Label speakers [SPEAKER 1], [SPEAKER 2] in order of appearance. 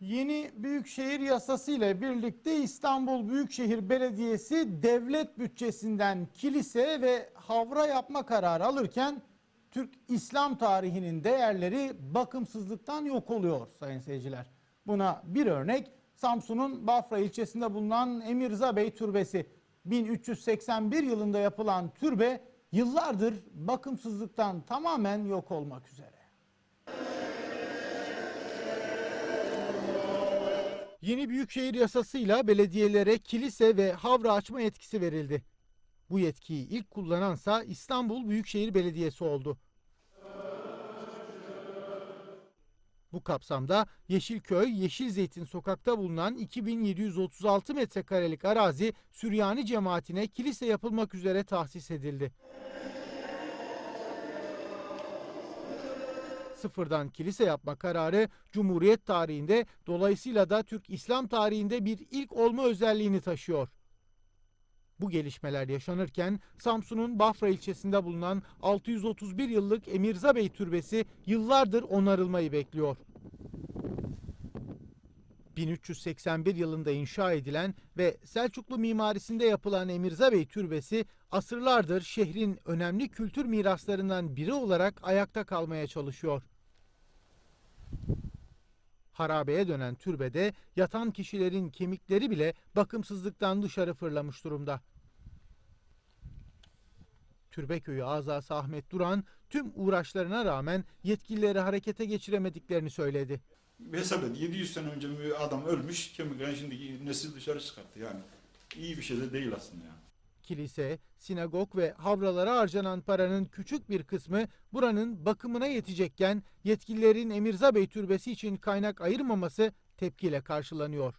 [SPEAKER 1] Yeni Büyükşehir Yasası ile birlikte İstanbul Büyükşehir Belediyesi devlet bütçesinden kilise ve havra yapma kararı alırken Türk İslam tarihinin değerleri bakımsızlıktan yok oluyor sayın seyirciler. Buna bir örnek Samsun'un Bafra ilçesinde bulunan Emir Zabey Türbesi. 1381 yılında yapılan türbe yıllardır bakımsızlıktan tamamen yok olmak üzere. Yeni Büyükşehir Yasası'yla belediyelere kilise ve havra açma yetkisi verildi. Bu yetkiyi ilk kullanansa İstanbul Büyükşehir Belediyesi oldu. Bu kapsamda Yeşilköy, Yeşilzeytin sokakta bulunan 2736 metrekarelik arazi Süryani cemaatine kilise yapılmak üzere tahsis edildi. Sıfırdan kilise yapma kararı Cumhuriyet tarihinde dolayısıyla da Türk İslam tarihinde bir ilk olma özelliğini taşıyor. Bu gelişmeler yaşanırken Samsun'un Bafra ilçesinde bulunan 631 yıllık Emirzabey Türbesi yıllardır onarılmayı bekliyor. 1381 yılında inşa edilen ve Selçuklu mimarisinde yapılan Emirzabey Türbesi asırlardır şehrin önemli kültür miraslarından biri olarak ayakta kalmaya çalışıyor. Harabeye dönen türbede yatan kişilerin kemikleri bile bakımsızlıktan dışarı fırlamış durumda. Türbeköy'ü azası Ahmet Duran tüm uğraşlarına rağmen yetkilileri harekete geçiremediklerini söyledi.
[SPEAKER 2] Hesap et 700 sene önce bir adam ölmüş kemiklerini şimdi nesil dışarı çıkarttı yani. iyi bir şey de değil aslında yani.
[SPEAKER 1] Kilise, sinagog ve havralara harcanan paranın küçük bir kısmı buranın bakımına yetecekken yetkililerin Emirzabey Türbesi için kaynak ayırmaması tepkiyle karşılanıyor.